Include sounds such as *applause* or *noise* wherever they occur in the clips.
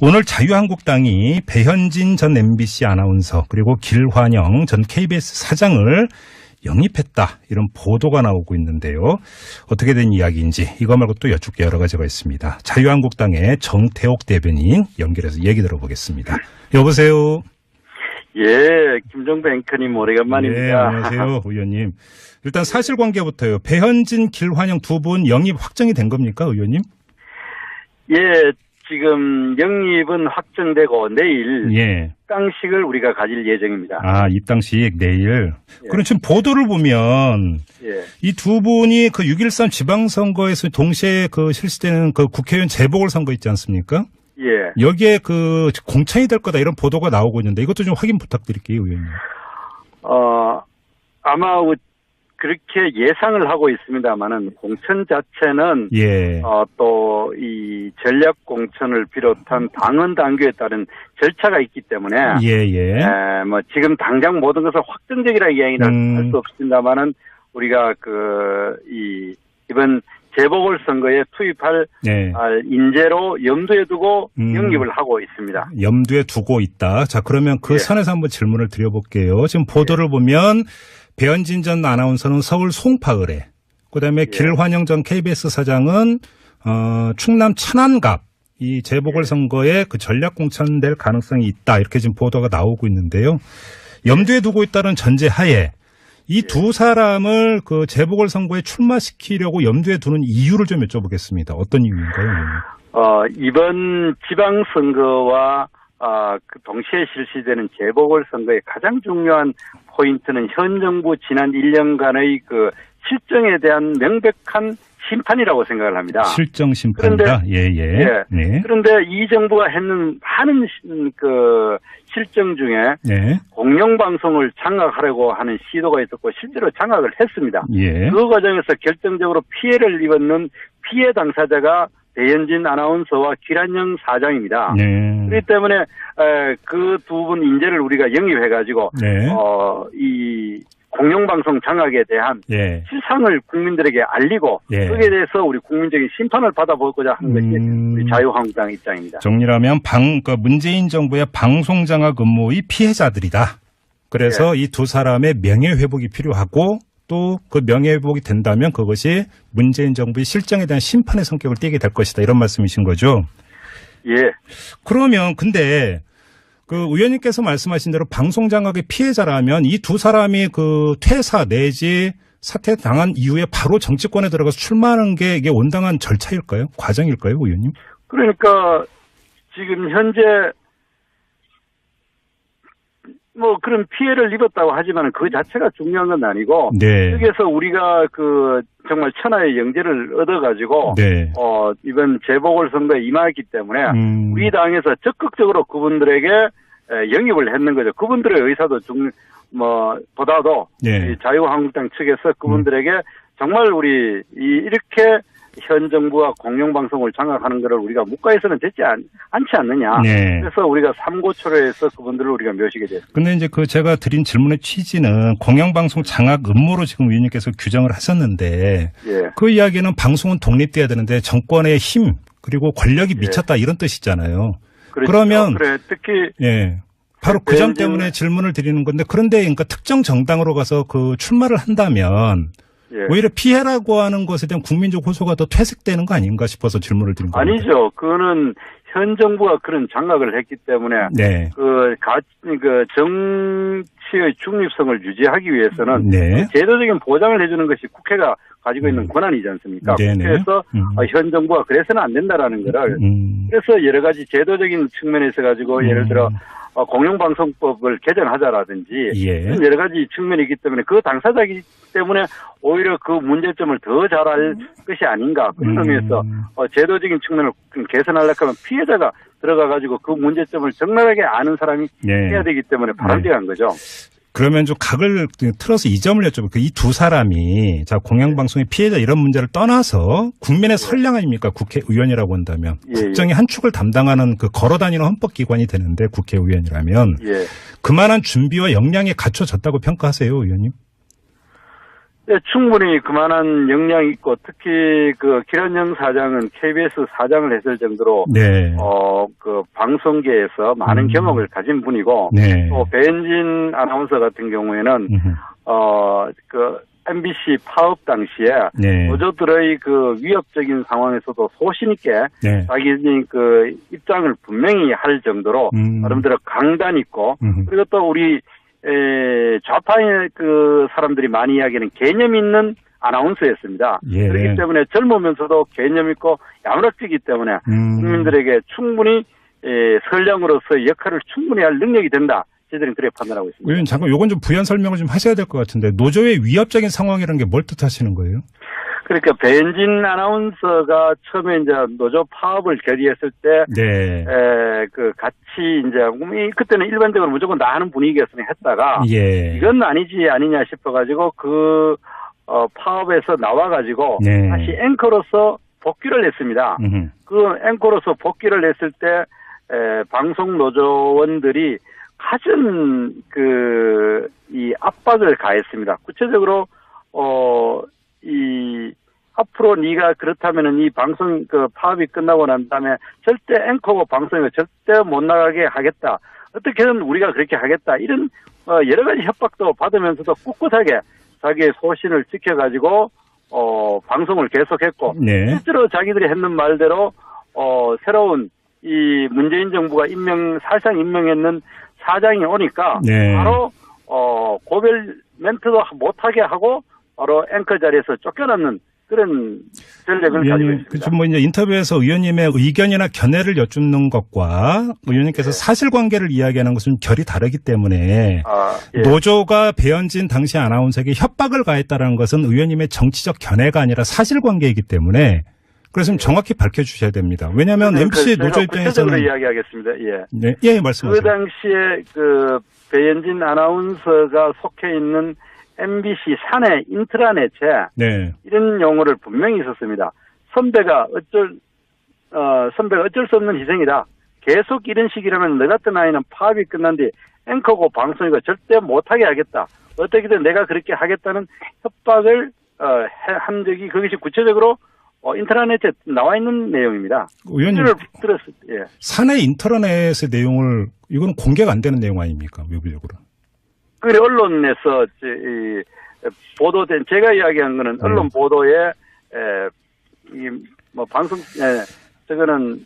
오늘 자유한국당이 배현진 전 MBC 아나운서 그리고 길환영 전 KBS 사장을 영입했다 이런 보도가 나오고 있는데요. 어떻게 된 이야기인지 이거 말고 또 여쭙게 여러 가지가 있습니다. 자유한국당의 정태옥 대변인 연결해서 얘기 들어보겠습니다. 여보세요. 예, 김종배 앵커님 오래간만입니다. 네, 안녕하세요, *laughs* 의원님. 일단 사실관계부터요. 배현진, 길환영 두 분 영입 확정이 된 겁니까, 의원님? 예, 지금 영입은 확정되고 내일 예. 입당식을 우리가 가질 예정입니다. 아, 입당식 내일. 예. 그럼 지금 보도를 보면 예, 이 두 분이 그 6.13 지방선거에서 동시에 그 실시되는 그 국회의원 재보궐선거 있지 않습니까? 예. 여기에 그 공천이 될 거다 이런 보도가 나오고 있는데 이것도 좀 확인 부탁드릴게요, 의원님. 어, 아마 우- 그렇게 예상을 하고 있습니다만은 공천 자체는 예. 어, 또 이 전략 공천을 비롯한 당헌 당규에 따른 절차가 있기 때문에 예, 예. 에, 뭐 지금 당장 모든 것을 확정적이라 이야기는 음. 할수 없습니다만은 우리가 그 이 이번 재보궐 선거에 투입할 네. 아, 인재로 염두에 두고 음. 영입을 하고 있습니다. 염두에 두고 있다. 자, 그러면 그 예. 선에서 한번 질문을 드려볼게요. 지금 보도를 보면 배현진 전 아나운서는 서울 송파을에, 그 다음에 예. 길환영 전 KBS 사장은 어, 충남 천안갑 이 재보궐선거에 그 전략 공천될 가능성이 있다. 이렇게 지금 보도가 나오고 있는데요. 염두에 두고 있다는 전제 하에 이 두 사람을 그 재보궐선거에 출마시키려고 염두에 두는 이유를 좀 여쭤보겠습니다. 어떤 이유인가요? 어, 이번 지방선거와 아, 그 동시에 실시되는 재보궐선거의 가장 중요한 포인트는 현 정부 지난 1년간의 그 실정에 대한 명백한 심판이라고 생각을 합니다. 실정 심판이다. 예, 예. 예. 네. 그런데 이 정부가 했는 시- 그 실정 중에 네. 공영 방송을 장악하려고 하는 시도가 있었고 실제로 장악을 했습니다. 예. 그 과정에서 결정적으로 피해를 입었는 피해 당사자가 배현진 아나운서와 기란영 사장입니다. 네. 그렇기 때문에 그 두 분 인재를 우리가 영입해가지고 네. 어, 이 공영방송 장악에 대한 예. 실상을 국민들에게 알리고 예. 거기에 대해서 우리 국민적인 심판을 받아보고자 하는 것이 음. 우리 자유한국당 입장입니다. 정리하면 방, 그 문재인 정부의 방송 장악 음모의 피해자들이다. 그래서 예. 이두 사람의 명예 회복이 필요하고 또 그 명예회복이 된다면 그것이 문재인 정부의 실정에 대한 심판의 성격을 띠게 될 것이다. 이런 말씀이신 거죠. 예, 그러면 근데 그 의원님께서 말씀하신 대로 방송장악의 피해자라면 이 두 사람이 그 퇴사 내지 사퇴 당한 이후에 바로 정치권에 들어가서 출마하는 게 이게 온당한 절차일까요? 과정일까요, 의원님? 그러니까 지금 현재 뭐 그런 피해를 입었다고 하지만 그 자체가 중요한 건 아니고 네. 여기에서 우리가 그 정말 천하의 영재를 얻어가지고 네. 어 이번 재보궐 선거에 임하였기 때문에 음, 우리 당에서 적극적으로 그분들에게 에, 영입을 했는 거죠. 그분들의 의사도 중, 뭐, 보다도 예. 이 자유한국당 측에서 그분들에게 정말 우리 이, 이렇게 현 정부와 공영방송을 장악하는 것을 우리가 묵과해서는 되지 않, 않지 않느냐. 네. 그래서 우리가 삼고초려해서 그분들을 우리가 묘시게 됐습니다. 근데 이제 그 제가 드린 질문의 취지는 공영방송 장악 음모로 지금 의원님께서 규정을 하셨는데 예. 그 이야기는 방송은 독립돼야 되는데 정권의 힘 그리고 권력이 예. 미쳤다 이런 뜻이잖아요. 그렇죠. 그러면- 그래, 특히 예. 바로 그 점 때문에 질문을 드리는 건데 그런데 그러니까 특정 정당으로 가서 그 출마를 한다면 예. 오히려 피해라고 하는 것에 대한 국민적 호소가 더 퇴색되는 거 아닌가 싶어서 질문을 드린 겁니다. 아니죠. 그거는 현 정부가 그런 장악을 했기 때문에 네. 그, 가, 그, 정 치의 중립성을 유지하기 위해서는 네. 그 제도적인 보장을 해주는 것이 국회가 가지고 있는 음. 권한이지 않습니까? 네네. 그래서 음. 어, 현 정부가 그래서는 안 된다라는 거를 음. 그래서 여러 가지 제도적인 측면에서 가지고 예를 들어 어, 공영방송법을 개정하자라든지 예. 여러 가지 측면이 있기 때문에 그 당사자이기 때문에 오히려 그 문제점을 더 잘 알 것이 아닌가 그런 음. 의미에서 어, 제도적인 측면을 개선하려고 하면 피해자가 들어가 가지고 그 문제점을 적나라하게 아는 사람이 네. 해야 되기 때문에 바람직한 거죠. 그러면 좀 각을 틀어서 이 점을 여쭤볼게요. 이 두 사람이 자 공영방송의 피해자 이런 문제를 떠나서 국민의 선량 아닙니까? 국회의원이라고 한다면 예, 예. 국정의 한 축을 담당하는 그 걸어다니는 헌법기관이 되는데 국회의원이라면 예. 그만한 준비와 역량이 갖춰졌다고 평가하세요, 의원님? 예, 충분히 그만한 역량이 있고 특히 그 기란영 사장은 KBS 사장을 했을 정도로 네. 어그 방송계에서 많은 음. 경험을 가진 분이고 네. 또 배현진 아나운서 같은 경우에는. 어그 MBC 파업 당시에 네. 노조들의 그 위협적인 상황에서도 소신 있게 네. 자기 그 입장을 분명히 할 정도로 음. 나름대로 강단 있고 음흠. 그리고 또 우리 에, 좌파의 그 사람들이 많이 이야기하는 개념 있는 아나운서였습니다. 예. 그렇기 때문에 젊으면서도 개념 있고 야무락지기 때문에 음. 국민들에게 충분히 에, 선량으로서 역할을 충분히 할 능력이 된다. 저희들은 그렇게 판단하고 있습니다. 의원 잠깐 요건 좀 부연 설명을 좀 하셔야 될 것 같은데 노조의 위협적인 상황이라는 게 뭘 뜻하시는 거예요? 그러니까 배현진 아나운서가 처음에 이제 노조 파업을 결의했을 때 네. 에, 그 같이 이제 이- 그때는 일반적으로 무조건 나 하는 분위기였으니 했다가 예. 이건 아니지 아니냐 싶어가지고 그 어, 파업에서 나와가지고 네. 다시 앵커로서 복귀를 했습니다. 음흠. 그 앵커로서 복귀를 했을 때 에, 방송 노조원들이 가진 그이 압박을 가했습니다. 구체적으로 어 이 앞으로 네가 그렇다면은 이 방송 그 파업이 끝나고 난 다음에 절대 앵커고 방송에 절대 못 나가게 하겠다. 어떻게든 우리가 그렇게 하겠다. 이런 어, 여러 가지 협박도 받으면서도 꿋꿋하게 자기의 소신을 지켜가지고 어 방송을 계속했고 네. 실제로 자기들이 했는 말대로 어 새로운 이 문재인 정부가 임명 사실상 임명했는 사장이 오니까 네. 바로 어 고별 멘트도 못하게 하고 바로 앵커 자리에서 쫓겨났는 그런 가지고 의원님, 있습니다. 그좀 뭐 이제 인터뷰에서 의원님의 의견이나 견해를 여쭙는 것과 의원님께서 사실관계를 이야기하는 것은 결이 다르기 때문에 아, 예. 노조가 배현진 당시 아나운서에게 협박을 가했다는 것은 의원님의 정치적 견해가 아니라 사실관계이기 때문에 그래서 좀 정확히 밝혀주셔야 됩니다. 왜냐하면 그 MBC 제가 노조 입장에서는 이야기하겠습니다. 예. 네, 예, 그 말씀하세요. 당시에 그 배현진 아나운서가 속해 있는 MBC 사내 인트라넷에 네, 이런 용어를 분명히 썼습니다. 선배가 어쩔 어 선배가 어쩔 수 없는 희생이다. 계속 이런 식이라면 너 같은 아이는 파업이 끝난 뒤 앵커고 방송이고 절대 못하게 하겠다. 어떻게든 내가 그렇게 하겠다는 협박을 어, 해- 한 적이 그것이 구체적으로 어, 인터넷에 나와 있는 내용입니다. 의원님 들었을 때, 예. 사내 인터넷의 내용을 이거는 공개가 안 되는 내용 아닙니까? 외부적으로. 그래 언론에서 저, 이, 보도된 제가 이야기한 거는 네. 언론 보도에 이뭐 방송 에, 저거는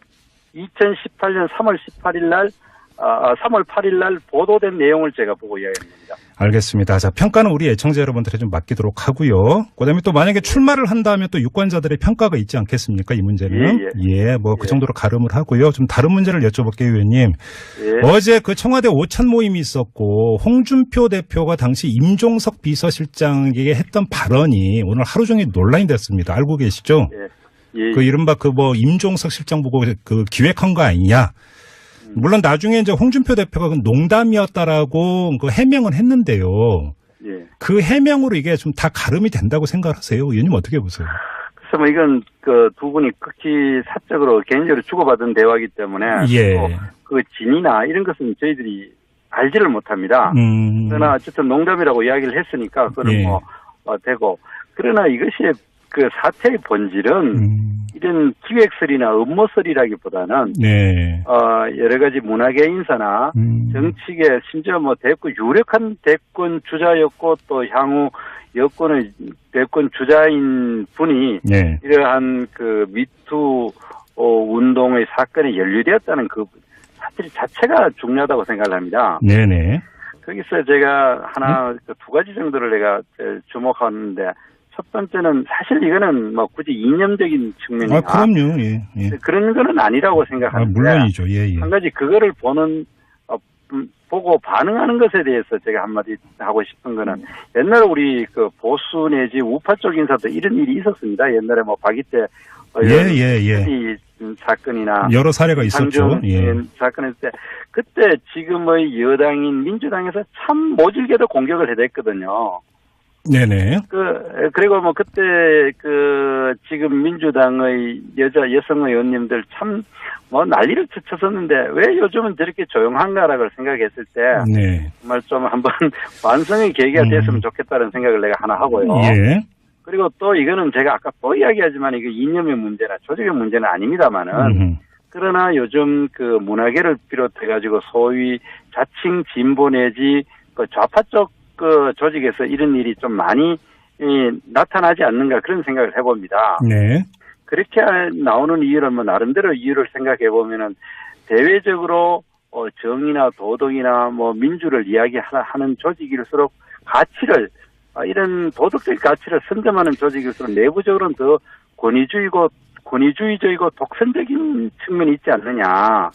2018년 3월 18일 날 아, 3월 8일 날 보도된 내용을 제가 보고 이야기한 겁니다. 알겠습니다. 자, 평가는 우리 애청자 여러분들에 좀 맡기도록 하고요. 그다음에 또 만약에 출마를 한다면 또 유권자들의 평가가 있지 않겠습니까? 이 문제는. 예, 뭐그 예. 정도로 가름을 하고요. 좀 다른 문제를 여쭤볼게요, 의원님. 예. 어제 그 청와대 오찬 모임이 있었고 홍준표 대표가 당시 임종석 비서실장에게 했던 발언이 오늘 하루 종일 논란이 됐습니다. 알고 계시죠? 예. 예. 그 이른바 그 뭐 임종석 실장 보고 그 기획한 거 아니냐. 물론 나중에 이제 홍준표 대표가 그 농담이었다라고 그 해명은 했는데요. 예. 그 해명으로 이게 좀 다 가름이 된다고 생각하세요? 의원님 어떻게 보세요? 그래서 뭐 이건 그 두 분이 극히 사적으로 개인적으로 주고받은 대화이기 때문에 예. 또그 진이나 이런 것은 저희들이 알지를 못합니다. 음. 그러나 어쨌든 농담이라고 이야기를 했으니까 그거는 예. 뭐 어, 되고 그러나 이것이 그 사태의 본질은 음. 이런 기획설이나 음모설이라기보다는 네. 어 여러 가지 문화계 인사나 음. 정치계 심지어 뭐 대권 유력한 대권 주자였고 또 향후 여권의 대권 주자인 분이 네. 이러한 그 미투 어, 운동의 사건에 연루되었다는 그 사실 자체가 중요하다고 생각을 합니다. 네네. 거기서 제가 하나 그두 가지 정도를 내가 주목하는데 첫 번째는 사실 이거는 뭐 굳이 이념적인 측면이나 아, 그럼요. 예. 예. 그런 거는 아니라고 아, 생각하는데 물론이죠. 예, 예. 한 가지 그거를 보는 어, 음, 보고 반응하는 것에 대해서 제가 한마디 하고 싶은 거는 옛날에 우리 그 보수 내지 우파 쪽 인사도 이런 일이 있었습니다. 옛날에 뭐 박이태 어, 예, 예, 예. 이 음, 사건이나 여러 사례가 있었죠. 상중 예. 사건했을 때 그때 지금의 여당인 민주당에서 참 모질게도 공격을 해댔거든요. 네네. 그 그리고 뭐 그때 그 지금 민주당의 여자 여성 의원님들 참 뭐 난리를 쳤었는데 왜 요즘은 저렇게 조용한가라고 생각했을 때 네. 정말 좀 한번 *laughs* 반성의 계기가 음. 됐으면 좋겠다는 생각을 내가 하나 하고요. 예. 그리고 또 이거는 제가 아까 또 이야기하지만 이게 이념의 문제나 조직의 문제는 아닙니다만은 음흠. 그러나 요즘 그 문화계를 비롯해 가지고 소위 자칭 진보 내지 그 좌파 쪽 그 조직에서 이런 일이 좀 많이 이, 나타나지 않는가 그런 생각을 해봅니다. 네. 그렇게 나오는 이유는 뭐 나름대로 이유를 생각해 보면은 대외적으로 어, 정의나 도덕이나 뭐 민주를 이야기하는 조직일수록 가치를 아, 이런 도덕적 가치를 선점하는 조직일수록 내부적으로는 더 권위주의고 권위주의적이고 독선적인 측면이 있지 않느냐.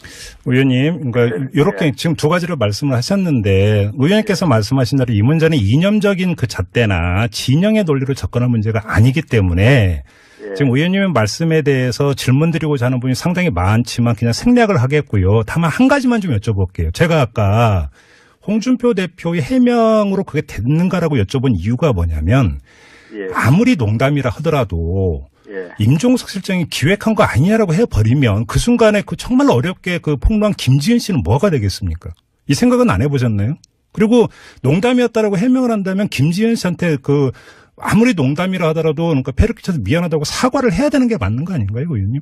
의원님, 그러니까 네. 이렇게 지금 두 가지를 말씀을 하셨는데 의원님께서 말씀하신 대로 이 문제는 이념적인 그 잣대나 진영의 논리로 접근할 문제가 아니기 때문에 예. 지금 의원님의 말씀에 대해서 질문 드리고자 하는 분이 상당히 많지만 그냥 생략을 하겠고요. 다만 한 가지만 좀 여쭤볼게요. 제가 아까 홍준표 대표의 해명으로 그게 됐는가라고 여쭤본 이유가 뭐냐면 예. 아무리 농담이라 하더라도 예. 임종석 실장이 기획한 거 아니냐라고 해버리면 그 순간에 그 정말 어렵게 그 폭로한 김지은 씨는 뭐가 되겠습니까? 이 생각은 안 해보셨나요? 그리고 농담이었다라고 해명을 한다면 김지은 씨한테 그 아무리 농담이라 하더라도 그러니까 패를 끼쳐서 미안하다고 사과를 해야 되는 게 맞는 거 아닌가요, 의원님?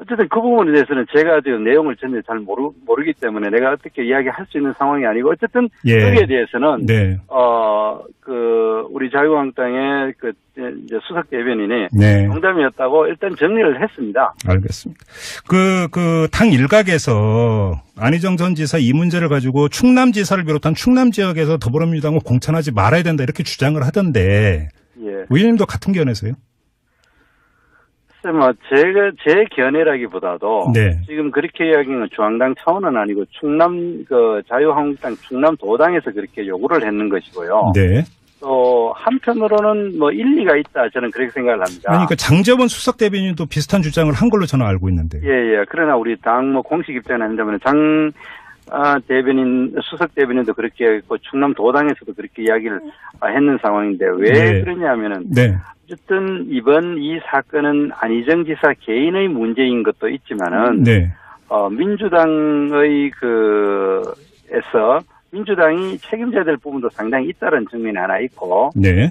어쨌든 그 부분에 대해서는 제가 지금 내용을 전혀 잘 모르, 모르기 때문에 내가 어떻게 이야기할 수 있는 상황이 아니고 어쨌든 예. 여기에 대해서는 네, 어, 그, 우리 자유한국당의 그, 이제 수석 대변인이 네, 농담이었다고 일단 정리를 했습니다. 알겠습니다. 그, 그, 당 일각에서 안희정 전 지사 이 문제를 가지고 충남 지사를 비롯한 충남 지역에서 더불어민주당을 공천하지 말아야 된다 이렇게 주장을 하던데 예. 의원님도 같은 견해세요? 글쎄, 뭐, 제가, 제 견해라기보다도. 네. 지금 그렇게 이야기는 중앙당 차원은 아니고 충남, 그, 자유한국당 충남 도당에서 그렇게 요구를 했는 것이고요. 네. 또, 한편으로는 뭐 일리가 있다. 저는 그렇게 생각을 합니다. 아니, 그 장재원 수석 대변인도 비슷한 주장을 한 걸로 저는 알고 있는데. 예, 예. 그러나 우리 당 뭐 공식 입장은 아니다면 장, 아, 대변인, 수석 대변인도 그렇게 했고, 충남 도당에서도 그렇게 이야기를 아, 했는 상황인데, 왜 네. 그러냐면은, 네. 어쨌든 이번 이 사건은 안희정 지사 개인의 문제인 것도 있지만은, 네. 어, 민주당의 그, 에서 민주당이 책임져야 될 부분도 상당히 있다는 측면이 하나 있고, 네.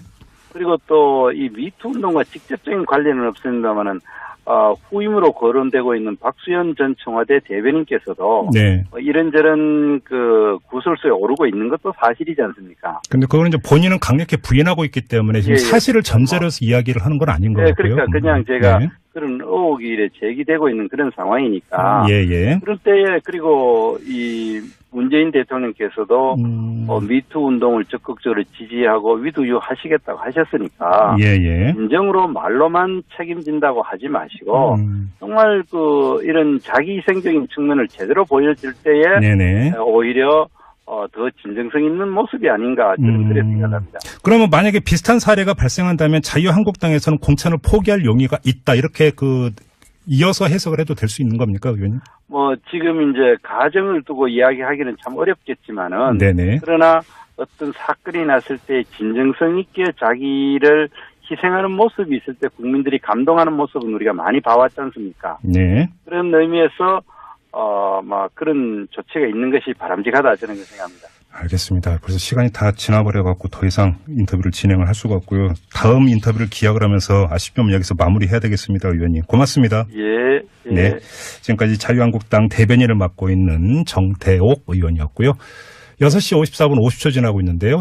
그리고 또 이 미투 운동과 직접적인 관련은 없습니다만은, 어, 후임으로 거론되고 있는 박수현 전 청와대 대변인께서도 네. 어, 이런저런 그 구설수에 오르고 있는 것도 사실이지 않습니까? 근데 그거는 이제 본인은 강력히 부인하고 있기 때문에 지금 예, 예. 사실을 전제로 해서 이야기를 하는 건 아닌 것 네. 그러니까 그냥 제가 네. 그런 의혹이 제기되고 있는 그런 상황이니까. 예, 예. 그럴 때에 그리고 이 문재인 대통령께서도 음, 어, 미투 운동을 적극적으로 지지하고 위두유하시겠다고 하셨으니까 예, 예. 진정으로 말로만 책임진다고 하지 마시고 음, 정말 그 이런 자기 희생적인 측면을 제대로 보여줄 때에 네네. 오히려 어, 더 진정성 있는 모습이 아닌가 저는 음. 그렇게 생각합니다. 그러면 만약에 비슷한 사례가 발생한다면 자유한국당에서는 공천을 포기할 용의가 있다. 이렇게 그 이어서 해석을 해도 될 수 있는 겁니까, 의원님? 뭐 지금 이제 가정을 두고 이야기하기는 참 어렵겠지만은 네네. 그러나 어떤 사건이 났을 때 진정성 있게 자기를 희생하는 모습이 있을 때 국민들이 감동하는 모습은 우리가 많이 봐왔지 않습니까? 네. 그런 의미에서 어, 막 그런 조치가 있는 것이 바람직하다 저는 생각합니다. 알겠습니다. 벌써 시간이 다 지나버려갖고 더 이상 인터뷰를 진행을 할 수가 없고요. 다음 인터뷰를 기약을 하면서 아쉽지만 여기서 마무리해야 되겠습니다, 의원님. 고맙습니다. 예, 예. 네. 지금까지 자유한국당 대변인을 맡고 있는 정태옥 의원이었고요. 6시 54분 50초 지나고 있는데요.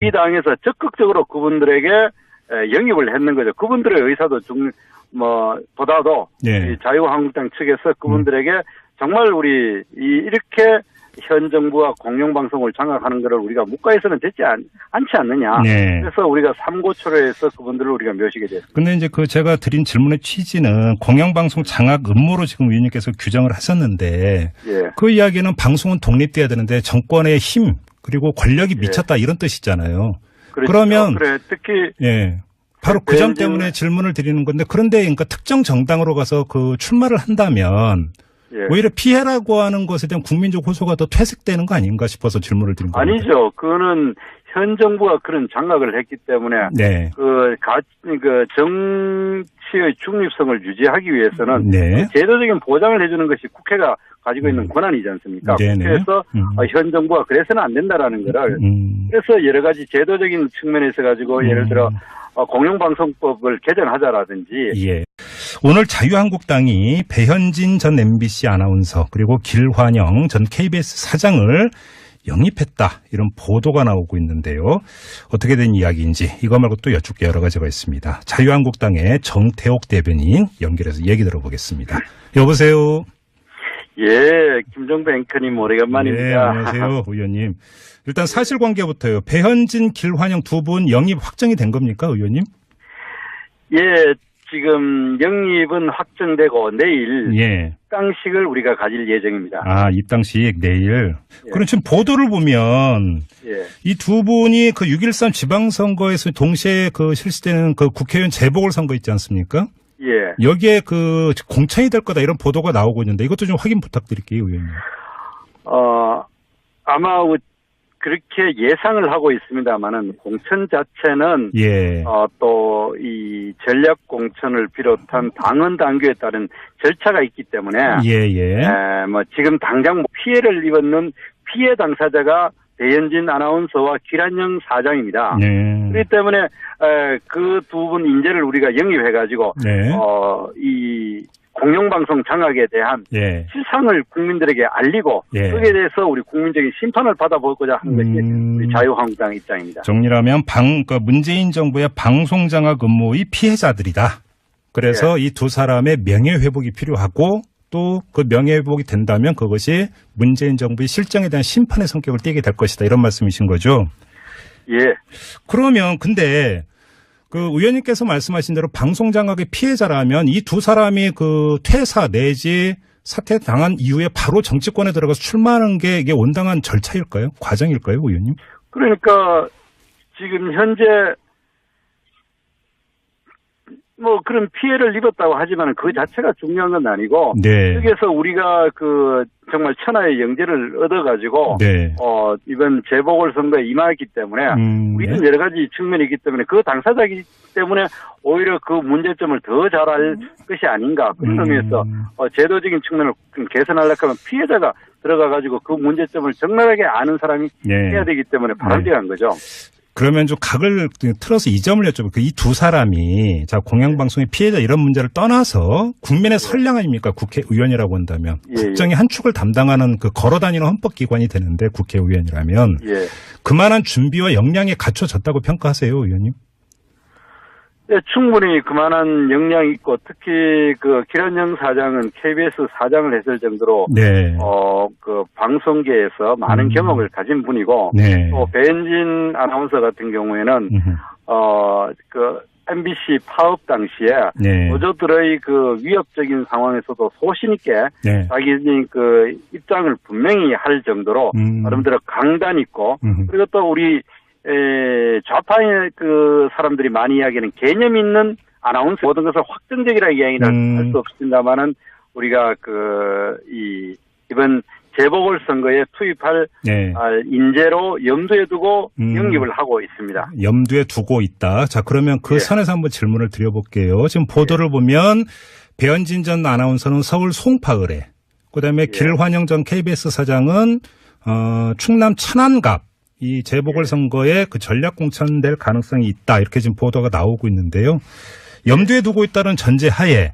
이 당에서 적극적으로 그분들에게 에, 영입을 했는 거죠. 그분들의 의사도 중, 뭐, 보다도 예. 이 자유한국당 측에서 그분들에게 정말 우리 이, 이렇게 현 정부와 공영방송을 장악하는 것을 우리가 묵과해서는 되지 않, 않지 않느냐. 네. 그래서 우리가 삼고초려해서 그분들을 우리가 묘시게 됐습니다. 근데 이제 그 제가 드린 질문의 취지는 공영방송 장악 음모로 지금 의원님께서 규정을 하셨는데 예. 그 이야기는 방송은 독립돼야 되는데 정권의 힘 그리고 권력이 예. 미쳤다 이런 뜻이잖아요. 그렇죠. 그러면- 그래 특히 예. 바로 그점 벤진- 때문에 질문을 드리는 건데 그런데 그러니까 특정 정당으로 가서 그 출마를 한다면 예. 오히려 피해라고 하는 것에 대한 국민적 호소가 더 퇴색되는 거 아닌가 싶어서 질문을 드린 겁니다. 아니죠. 그거는 현 정부가 그런 장악을 했기 때문에 네. 그, 가, 그, 정치의 중립성을 유지하기 위해서는 네. 그 제도적인 보장을 해주는 것이 국회가 가지고 있는 음. 권한이지 않습니까? 네네. 국회에서 음. 어, 현 정부가 그래서는 안 된다라는 거를 음. 그래서 여러 가지 제도적인 측면에서 가지고 예를 들어 음. 어, 공영방송법을 개정하자라든지 예. 오늘 자유한국당이 배현진 전 MBC 아나운서 그리고 길환영 전 KBS 사장을 영입했다 이런 보도가 나오고 있는데요. 어떻게 된 이야기인지 이거 말고 또 여쭙 게 여러 가지가 있습니다. 자유한국당의 정태옥 대변인 연결해서 얘기 들어보겠습니다. 여보세요. 예, 김정배 앵커님 오래간만입니다. 네, 안녕하세요, *laughs* 의원님. 일단 사실관계부터요. 배현진, 길환영 두 분 영입 확정이 된 겁니까, 의원님? 예, 지금 영입은 확정되고 내일 예. 입당식을 우리가 가질 예정입니다. 아, 입당식 내일. 예. 그럼 지금 보도를 보면 예, 이 두 분이 그 6.13 지방선거에서 동시에 그 실시되는 그 국회의원 재보궐선거 있지 않습니까? 예. 여기에 그 공천이 될 거다 이런 보도가 나오고 있는데 이것도 좀 확인 부탁드릴게요, 의원님. 어, 아마 우- 그렇게 예상을 하고 있습니다만은 공천 자체는 예. 어, 또 이 전략 공천을 비롯한 당헌 당규에 따른 절차가 있기 때문에 예, 예. 에, 뭐 지금 당장 뭐 피해를 입었는 피해 당사자가 배현진 아나운서와 기란영 사장입니다. 네. 그렇기 때문에 그 두 분 인재를 우리가 영입해가지고 네. 어, 이 공영방송 장악에 대한 예. 실상을 국민들에게 알리고 예. 거기에 대해서 우리 국민적인 심판을 받아보고자 하는 것이 음. 우리 자유한국당 입장입니다. 정리하면 방, 그 문재인 정부의 방송 장악 업무의 피해자들이다. 그래서 예. 이두 사람의 명예 회복이 필요하고 또 그 명예 회복이 된다면 그것이 문재인 정부의 실정에 대한 심판의 성격을 띠게 될 것이다. 이런 말씀이신 거죠. 예, 그러면 근데 그 의원님께서 말씀하신 대로 방송 장악의 피해자라면 이 두 사람이 그 퇴사 내지 사퇴 당한 이후에 바로 정치권에 들어가서 출마하는 게 이게 온당한 절차일까요? 과정일까요, 의원님? 그러니까 지금 현재 뭐 그런 피해를 입었다고 하지만 그 자체가 중요한 건 아니고 네. 여기에서 우리가 그 정말 천하의 영재를 얻어가지고 네. 어 이번 재보궐 선거에 임하기 때문에 음, 우리는 네. 여러 가지 측면이 있기 때문에 그 당사자이기 때문에 오히려 그 문제점을 더 잘 알 것이 아닌가 그런 음. 의미에서 어, 제도적인 측면을 좀 개선하려고 하면 피해자가 들어가 가지고 그 문제점을 적나라하게 아는 사람이 네. 해야 되기 때문에 바람직한 거죠. 그러면 좀 각을 틀어서 이 점을 여쭤볼게요. 이 두 사람이 자 공영방송의 피해자 이런 문제를 떠나서 국민의 선량 아닙니까? 국회의원이라고 한다면 예, 예. 국정의 한 축을 담당하는 그 걸어다니는 헌법기관이 되는데 국회의원이라면 예. 그만한 준비와 역량이 갖춰졌다고 평가하세요, 의원님? 예, 충분히 그만한 역량이 있고 특히 그 기란영 사장은 KBS 사장을 했을 정도로 네. 어그 방송계에서 많은 음. 경험을 가진 분이고 네. 또 배현진 아나운서 같은 경우에는 음흠. 어그 MBC 파업 당시에 네. 노조들의 그 위협적인 상황에서도 소신 있게 네. 자기 그 입장을 분명히 할 정도로 음. 나름대로 강단 있고 음흠. 그리고 또 우리 에, 좌파의 그 사람들이 많이 이야기하는 개념 있는 아나운서 모든 것을 확정적이라 이야기는 음. 할수 없습니다만은 우리가 그 이 이번 재보궐 선거에 투입할 네. 아, 인재로 염두에 두고 음. 영입을 하고 있습니다. 염두에 두고 있다. 자, 그러면 그 예. 선에서 한번 질문을 드려볼게요. 지금 보도를 보면 배현진 전 아나운서는 서울 송파을에, 그다음에 예. 길환영 전 KBS 사장은 어, 충남 천안갑 이 재보궐 선거에 그 전략 공천될 가능성이 있다. 이렇게 지금 보도가 나오고 있는데요. 염두에 두고 있다는 전제 하에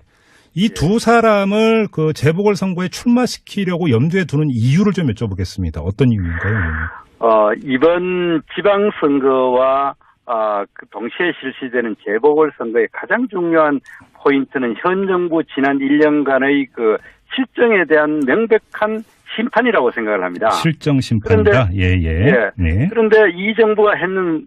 이 두 사람을 그 재보궐 선거에 출마시키려고 염두에 두는 이유를 좀 여쭤보겠습니다. 어떤 이유인가요? 어, 이번 지방선거와 아, 그 동시에 실시되는 재보궐선거의 가장 중요한 포인트는 현 정부 지난 1년간의 그 실정에 대한 명백한 심판이라고 생각을 합니다. 실정 심판이다. 예, 예. 예. 네. 그런데 이 정부가 했는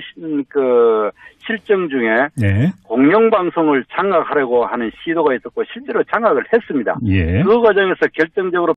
시- 그 실정 중에 네. 공영 방송을 장악하려고 하는 시도가 있었고 실제로 장악을 했습니다. 예. 그 과정에서 결정적으로